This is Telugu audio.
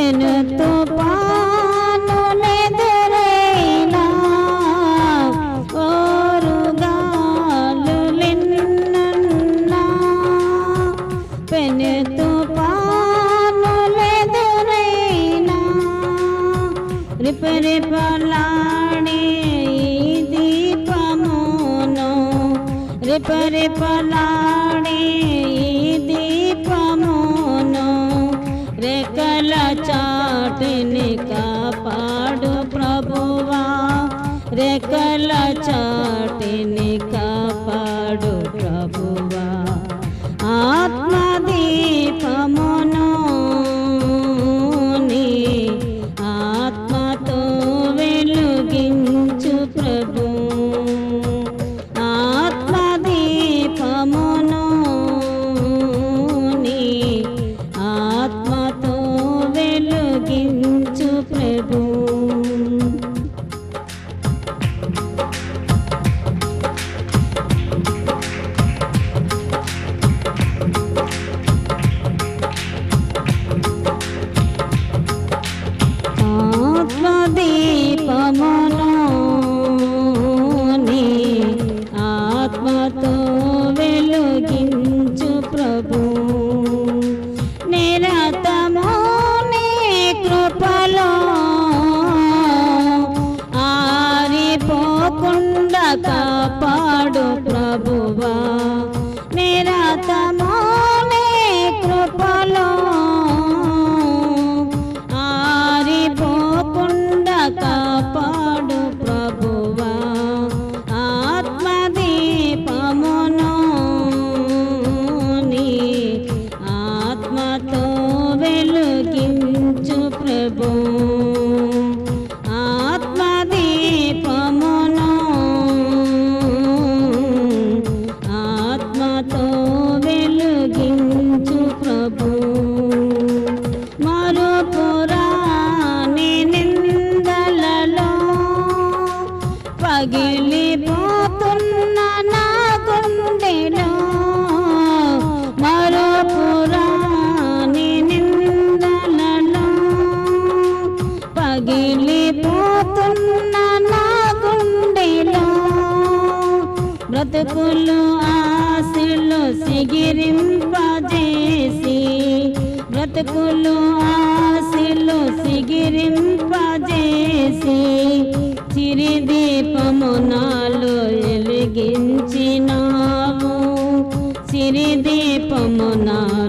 పెను తుపాను నెదరైనా కోరుగాలు నిన్నున్నా. పెను తుపాను నెదరైనా రిపరిపలాడే దీపమును రెక్కల చాటుని కాపాడు ప్రభువా. రెక్కల చాటుని ప్రభు ఆత్మదీపమును ఆత్మతో వెలుగించు ప్రభు. మరుపురాని నిందలలో పగిలి ఉన్నా నా గుండెలో బ్రతుకులు ఆశలు సిగిరింపజేసి బ్రతుకులు ఆశలు సిగిరింపజేసి చిరిదీపము నాలో ఎలిగించినావు చిరిదీపము నాలో